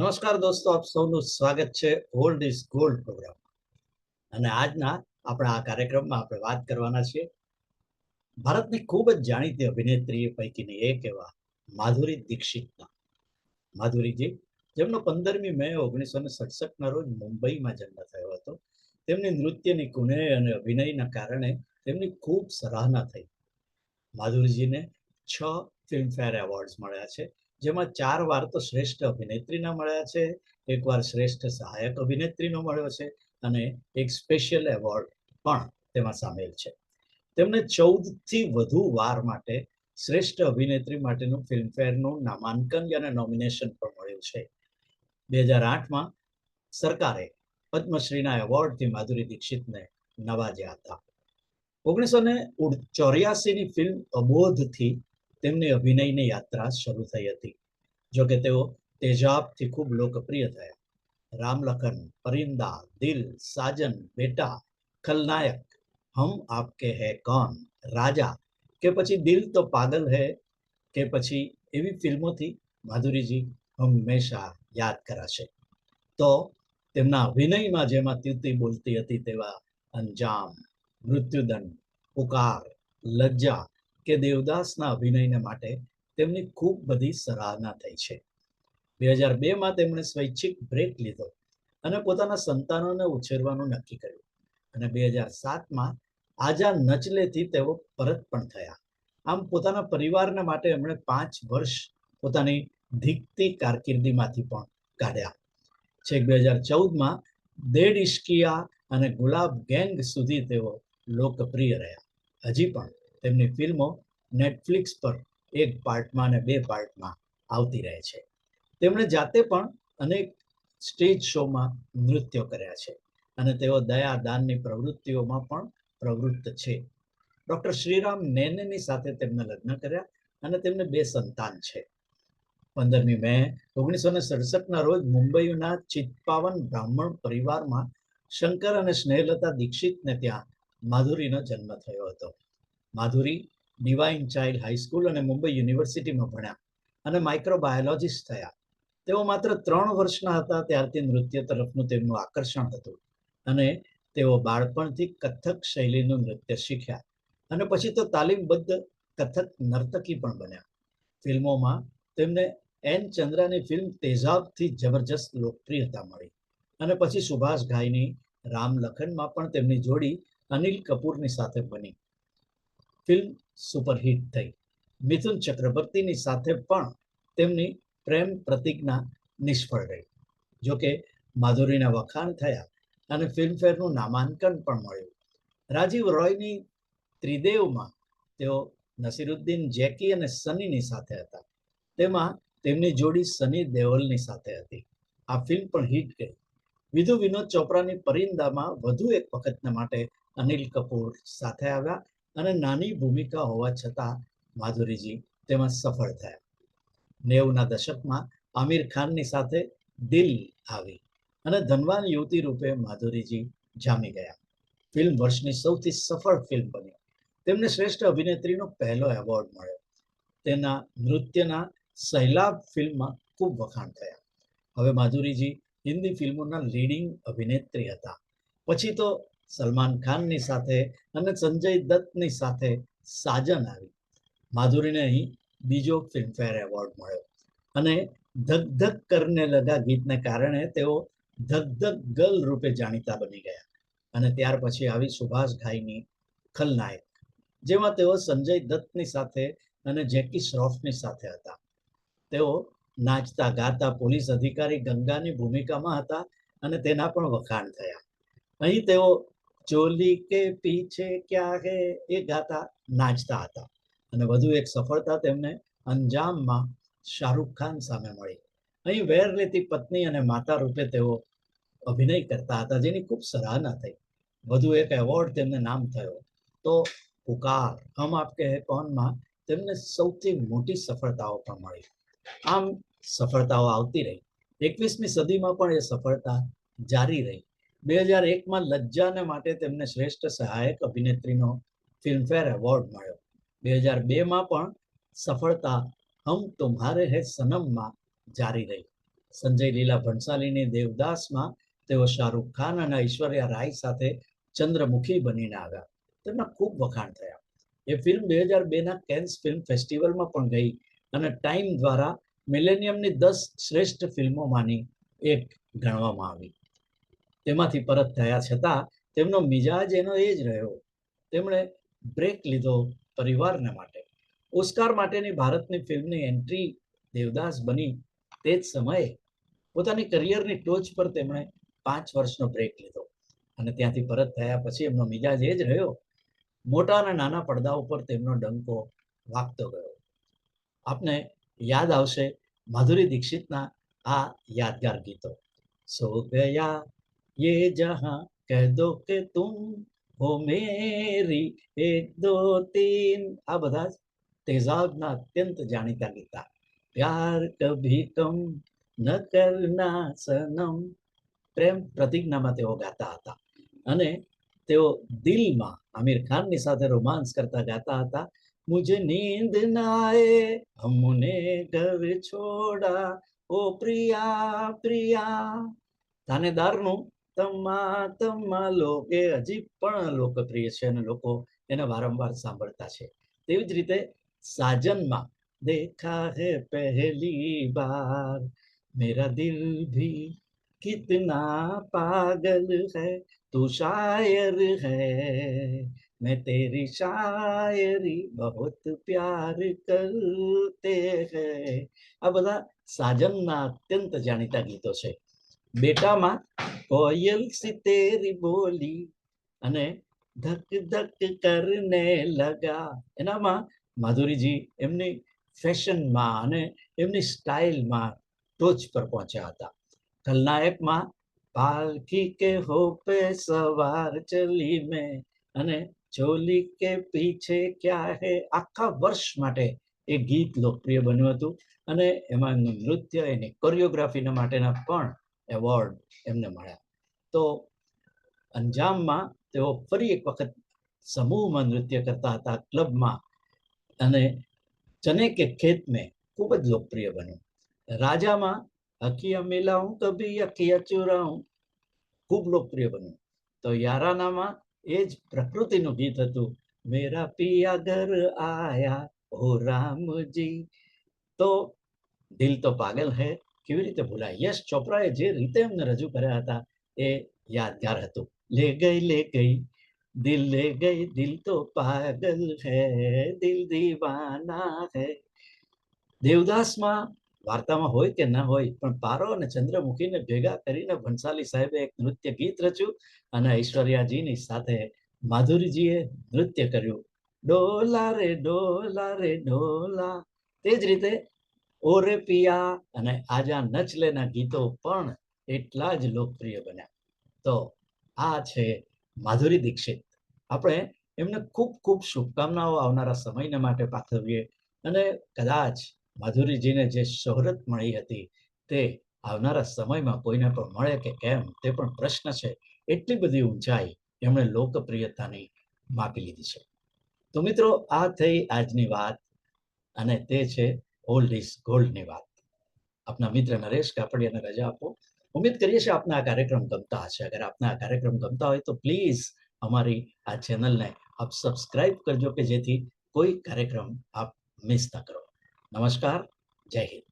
નમસ્કાર દોસ્તો, આપ સૌનું સ્વાગત છે ઓલ્ડ ઇઝ ગોલ્ડ પ્રોગ્રામ અને આજના આપણા આ કાર્યક્રમમાં આપણે વાત કરવાના છીએ. ભારતની ખૂબ જ જાણીતી અભિનેત્રી પૈકીની એક એવા માધુરી દીક્ષિતના. માધુરીજી, જેમનો પંદરમી મે ઓગણીસો ને સડસઠના રોજ મુંબઈમાં જન્મ થયો હતો. તેમની નૃત્યની કુને અને અભિનયના કારણે તેમની ખૂબ સરાહના થઈ. માધુરીજીને છ ફિલ્મફેર એવોર્ડ્સ મળ્યા છે. જેમાં ચાર વાર તો શ્રેષ્ઠ અભિનેત્રીના મળ્યા છે, એક વાર શ્રેષ્ઠ સહાયક અભિનેત્રીનો મળ્યો છે અને એક સ્પેશિયલ એવોર્ડ પણ તેમાં સામેલ છે. તેમને ચૌદથી વધુ વાર માટે શ્રેષ્ઠ અભિનેત્રી માટેનું ફિલ્મફેરનું નામાંકન અને નોમિનેશન પણ મળ્યું છે. બે હજાર આઠમાં સરકારે પદ્મશ્રીના એવોર્ડથી માધુરી દીક્ષિતને નવાજ્યા હતા. ઓગણીસો ને ચોર્યાસીની ફિલ્મ અબોધથી તેમની અભિનયની યાત્રા શરૂ થઈ હતી. જોકે તેઓ તેજાબથી ખૂબ લોકપ્રિય થયા રામલખન પરિંદા દિલ સાજન બેટા ખલનાયક હમ આપકે હે કોન રાજા કે પછી દિલ તો પાગલ હે કે પછી એવી ફિલ્મોથી માધુરીજી હંમેશા યાદ કરાશે તો તેમના અભિનયમાં જેમાં ત્યુતી બોલતી હતી તેવા અંજામ, મૃત્યુદંડ, પુકાર, લજ્જા કે દેવદાસના અભિનયને માટે તેમની ખૂબ બધી સરાહના થઈ છે. બે હજાર બેમાં તેમણે સ્વૈચ્છિક બ્રેક લીધો અને પોતાના સંતાનોને ઉછેરવાનું નક્કી કર્યું. અને બે હજાર સાતમાં આજા નચલેથી તેઓ પરત પણ થયા. આમ પોતાના પરિવારના માટે એમણે પાંચ વર્ષ પોતાની ધીકતી કારકિર્દીમાંથી પણ કાઢ્યા. છેક બે હજાર ચૌદમાં દેડ ઇશ્કિયા અને ગુલાબ ગેંગ સુધી તેઓ લોકપ્રિય રહ્યા. હજી પણ તેમની ફિલ્મો નેટફ્લિક્સ પર એક પાર્ટમાં અને બે પાર્ટમાં આવતી રહે છે. તેમણે જાતે પણ અનેક સ્ટેજ શોમાં નૃત્યો કર્યા છે અને તેઓ દયા, દાનની પ્રવૃત્તિઓમાં પણ પ્રવૃત્ત છે. ડૉક્ટર શ્રીરામ નેનેની સાથે તેમને લગ્ન કર્યા અને તેમને બે સંતાન છે. પંદરમી મે ઓગણીસો ને સડસઠના રોજ મુંબઈના ચિત્પાવન બ્રાહ્મણ પરિવારમાં શંકર અને સ્નેહલતા દીક્ષિતને ત્યાં માધુરીનો જન્મ થયો હતો. માધુરી ડિવાઇન ચાઇલ્ડ હાઈસ્કૂલ અને મુંબઈ યુનિવર્સિટીમાં ભણ્યા અને માઇક્રોબાયોલોજીસ્ટ થયા. તેઓ માત્ર ત્રણ વર્ષના હતા, ત્યારથી નૃત્ય તરફનું તેમનું આકર્ષણ હતું અને તેઓ બાળપણથી કથક શૈલીનું નૃત્ય શીખ્યા અને પછી તો તાલીમબદ્ધ કથક નર્તકી પણ બન્યા. ફિલ્મોમાં તેમને એન ચંદ્રાની ફિલ્મ તેજાબથી જબરજસ્ત લોકપ્રિયતા મળી અને પછી સુભાષ ઘાઈની રામ લખનમાં પણ તેમની જોડી અનિલ કપૂરની સાથે બની. ફિલ્મ સુપરહિટ થઈ. મિથુન ચક્રવર્તીની સાથે પણ તેમની પ્રેમ પ્રતિજ્ઞા નિષ્ફળ રહી. જોકે માધુરીના વખાણ થયા અને ફિલ્મફેરનું નામાંકન પણ મળ્યું. રાજીવ રોયની ત્રિદેવમાં તેઓ નસીરુદ્દીન, જેકી અને સનીની સાથે હતા. તેમાં તેમની જોડી સની દેવલની સાથે હતી. આ ફિલ્મ પણ હિટ ગઈ. વિધુ વિનોદ ચોપરાની પરિંદામાં વધુ એક વખતના માટે અનિલ કપૂર સાથે આવ્યા. અને નાની ભૂમિકા હોવા છતાં માધુરીજી તેમાં સફળ થયા. નેવના દશકમાં આમિર ખાનની સાથે દિલ આવી અને ધનવાન યુવતી રૂપે માધુરીજી જામી ગયા. ફિલ્મ વર્ષની સૌથી સફળ ફિલ્મ બની. તેમને શ્રેષ્ઠ અભિનેત્રીનો પહેલો એવોર્ડ મળ્યો. તેના નૃત્યના સહેલાબ ફિલ્મમાં ખૂબ વખાણ થયા. હવે માધુરીજી હિન્દી ફિલ્મોના લીડિંગ અભિનેત્રી હતા. પછી તો સલમાન ખાનની સાથે અને સંજય દત્તની સાથે સાજન આવી. માધુરીને અહીં બીજો ફિલ્મફેર એવોર્ડ મળ્યો અને ધક ધક કરને લગા ગીતને કારણે તેઓ ધક ધક ગર્લ રૂપે જાણીતા બની ગયા અને ત્યાર પછી આવી સુભાષ ઘાઈની ખલનાયક, જેમાં તેઓ સંજય દત્તની સાથે અને જેકી શ્રોફની સાથે હતા. તેઓ નાચતા ગાતા પોલીસ અધિકારી ગંગાની ભૂમિકામાં હતા અને તેના પણ વખાણ થયા. અહીં તેઓ ચોલી કે પીછે ક્યા હે એ ગાતા, નાચતા હતા. અને વધુ એક સફળતા તેમને અંજામમાં શાહરૂખ ખાન સામે મળી. અહીં વેર લેતી પત્ની અને માતા રૂપે તેઓ અભિનય કરતા હતા, જેની ખૂબ સરાહના થઈ. વધુ એક એવોર્ડ તેમને નામ થયો. તો પુકાર, હમ આપકે હે કોનમાં તેમને સૌથી મોટી સફળતાઓ પણ મળી. આમ સફળતાઓ આવતી રહી. એકવીસમી સદીમાં પણ એ સફળતા જારી રહી. બે હજાર એકમાં લજ્જાને માટે તેમને શ્રેષ્ઠ સહાયક અભિનેત્રીનો ફિલ્મફેર એવોર્ડ મળ્યો. બે હજાર બેમાં પણ સફળતા હમ તુમ્હારે હે સનમમાં જારી રહી. સંજય લીલા ભણસાલીની દેવદાસમાં તેઓ શાહરૂખ ખાન અને ઐશ્વર્યા રાય સાથે ચંદ્રમુખી બનીને આવ્યા. તેમના ખૂબ વખાણ થયા. એ ફિલ્મ બે હજાર બેના કેન્સ ફિલ્મ ફેસ્ટિવલમાં પણ ગઈ અને ટાઈમ દ્વારા મિલેનિયમની દસ શ્રેષ્ઠ ફિલ્મોમાંની એક ગણવામાં આવી. તેમાંથી પરત થયા છતાં તેમનો મિજાજ એનો એ જ રહ્યો. તેમણે બ્રેક લીધો પરિવારને માટે. ઓસ્કાર માટેની ભારતની ફિલ્મની એન્ટ્રી દેવદાસ બની તે જ સમયે પોતાની કરિયરની ટોચ પર તેમણે પાંચ વર્ષનો બ્રેક લીધો. અને ત્યાંથી પરત થયા પછી એમનો મિજાજ એ જ રહ્યો. મોટા અને નાના પડદા ઉપર તેમનો ડંકો વાગતો ગયો. આપને યાદ આવશે માધુરી દીક્ષિતના આ યાદગાર ગીતો. સો ગયા ये जहाँ कह दो के तुम हो मेरी एक दो तीन। अब तेजाब ना अत्यंत जानिता गीता प्यार कभी तुम न करना सनम। प्रेम प्रतिज्ञा में गाता था। अने तो दिल में आमिर खान ने साथ रोमांस करता गाता था। मुझे नींद ना आए, हमने घर छोड़ा। ओ प्रिया प्रिया। थानेदार नु તમા તમા લોક એ હજી પણ લોકપ્રિય છે અને લોકો એને વારંવાર સાંભળતા છે તેવી જ રીતે સાજનમાં દેખા હે પહેલી બાર મેરા દિલ ભી કિતના પાગલ है तू शायर है मैं तेरी शायरी बहुत प्यार करते हैं આ બધા સાજનના અત્યંત જાણીતા ગીતો છે બેટામાં કોયલ સિતેરી બોલી અને ધક ધક કરને લગા. એનામાં માધુરીજી એમની ફેશનમાં અને એમની સ્ટાઇલમાં ટોચ પર પહોંચ્યા હતા. ખલનાયકમાં પાલખી કે હો પે સવાર ચલી મેં અને ચોલી કે પીછે ક્યા હે? આખા વર્ષ માટે એ ગીત લોકપ્રિય બન્યું હતું અને એમાં નૃત્ય, એની કોરિયોગ્રાફીના માટેના પણ એવોર્ડ એમને મળ્યા. તો અંજામમાં તેઓ ફરી એક વખત સમૂહમાં નૃત્ય કરતા હતા ક્લબમાં અને ચને કે ખેત મેં ખૂબ જ લોકપ્રિય બન્યું. રાજામાં હકીયા મિલાઉં, કભી અખિયા ચુરાઉં ખૂબ લોકપ્રિય બન્યું. તો યારાનામાં એ જ પ્રકૃતિનું ગીત હતું, મેરા પિયા ઘર આયા હો રામજી. તો દિલ તો પાગલ હે, કેવી રીતે ભૂલાય? યશ ચોપરાએ જે રીતે એમને રજૂ કર્યા હતા એ યાદગાર હતું. લે ગઈ લે ગઈ, દિલ લે ગઈ, દિલ તો પાગલ હે, દિલ દીવાના હે. દેવદાસમાં વાર્તામાં હોય કે ના હોય, પણ પારો અને ચંદ્રમુખીને ભેગા કરીને ભણસાલી સાહેબે એક નૃત્ય ગીત રચ્યું અને ઐશ્વર્યાજીની સાથે માધુરીજીએ નૃત્ય કર્યું. ડોલા રે ડોલા રે, ડોલા. તે જ રીતે ઓરે પિયા અને આજા નચલેના ગીતો પણ એટલા જ લોકપ્રિય બન્યા. તો આ છે માધુરી દીક્ષિત. આપણે એમને ખૂબ ખૂબ શુભકામનાઓ આવનારા સમયને માટે પાઠવીએ અને કદાચ માધુરીજીને જે શોહરત મળી હતી તે આવનારા સમયમાં કોઈને પણ મળે કે કેમ તે પણ પ્રશ્ન છે. એટલી બધી ઊંચાઈ એમણે લોકપ્રિયતાની માપી લીધી છે. તો મિત્રો, આ થઈ આજની વાત અને તે છે ઓલ્ડ ઇઝ ગોલ્ડની વાત. આપના મિત્ર નરેશ કાપડિયાને રજા આપો. ઉમ્મીદ કરીએ છીએ આપને આ કાર્યક્રમ ગમતા હશે અગર આપને આ કાર્યક્રમ ગમતા હોય તો પ્લીઝ અમારી આ ચેનલને આપ સબસ્ક્રાઇબ કરજો કે જેથી કોઈ કાર્યક્રમ આપ મિસ ન કરો નમસ્કાર જય હિન્દ